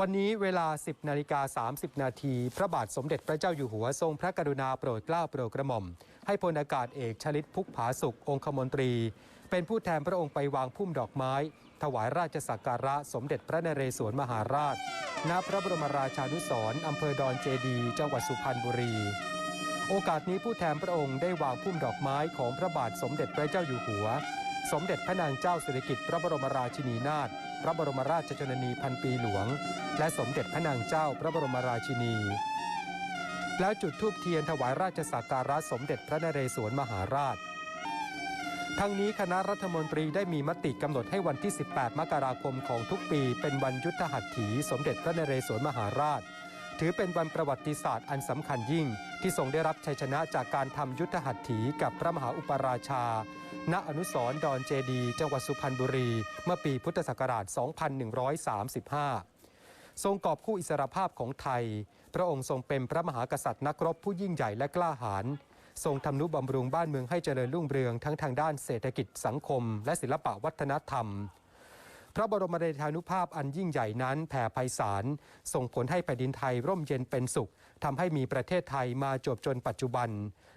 วันนี้เวลา 10นาฬิกา30 นาที พระบาทสมเด็จพระเจ้าอยู่หัวทรงพระกรุณาโปรดเกล้าโปรดกระหม่อม ให้พลอากาศเอกชลิตพุกผาสุของคมนตรี เป็นผู้แทนพระองค์ไปวางพุ่มดอกไม้ ถวายราชสักการะสมเด็จพระนเรศวรมหาราช ณ พระบรมราชานุสรณ์อำเภอดอนเจดี จังหวัดสุพรรณบุรี โอกาสนี้ผู้แทนพระองค์ได้วางพุ่มดอกไม้ของพระบาทสมเด็จพระเจ้าอยู่หัว สมเด็จพระนางเจ้าสิริกิติ์พระบรมราชินีนาถพระบรมราชชนนีพันปีหลวง และสมเด็จพระนางเจ้าพระบรมราชินี แล้วจุดธูปเทียนถวายราชสักการะสมเด็จพระนเรศวรมหาราช ทั้งนี้คณะรัฐมนตรีได้มีมติกำหนดให้วันที่ 18 มกราคมของทุกปี เป็นวันยุทธหัตถี สมเด็จพระนเรศวรมหาราช ถือเป็นวันประวัติศาสตร์อันสำคัญยิ่ง ที่ทรงได้รับชัยชนะจากการทำยุทธหัตถีกับพระมหาอุปราชา ณอนุสรดอนเจดี จังหวัดสุพรรณบุรี เมื่อปีพุทธศักราช 2135 ทรงกอบคู่อิสรภาพของไทย พระองค์ทรงเป็นพระมหากษัตริย์นักรบผู้ยิ่งใหญ่และกล้าหาญทรงทำนุบำรุงบ้านเมืองให้เจริญรุ่งเรืองทั้งทางด้านเศรษฐกิจสังคม และศิลปวัฒนธรรม พระบรมเดชานุภาพอันยิ่งใหญ่นั้นแผ่ไพศาลส่งผลให้แผ่นดินไทยร่มเย็นเป็นสุขทำให้มีประเทศไทยมาจบจนปัจจุบัน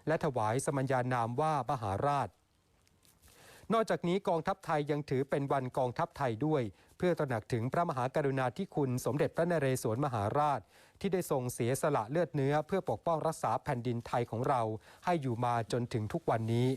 และถวายสมัญญานามว่ามหาราช นอกจากนี้กองทัพไทยยังถือเป็นวันกองทัพไทยด้วย เพื่อตระหนักถึงพระมหากรุณาธิคุณสมเด็จพระนเรศวรมหาราช ที่ได้ทรงเสียสละเลือดเนื้อ เพื่อปกป้องรักษาแผ่นดินไทยของเรา ให้อยู่มาจนถึงทุกวันนี้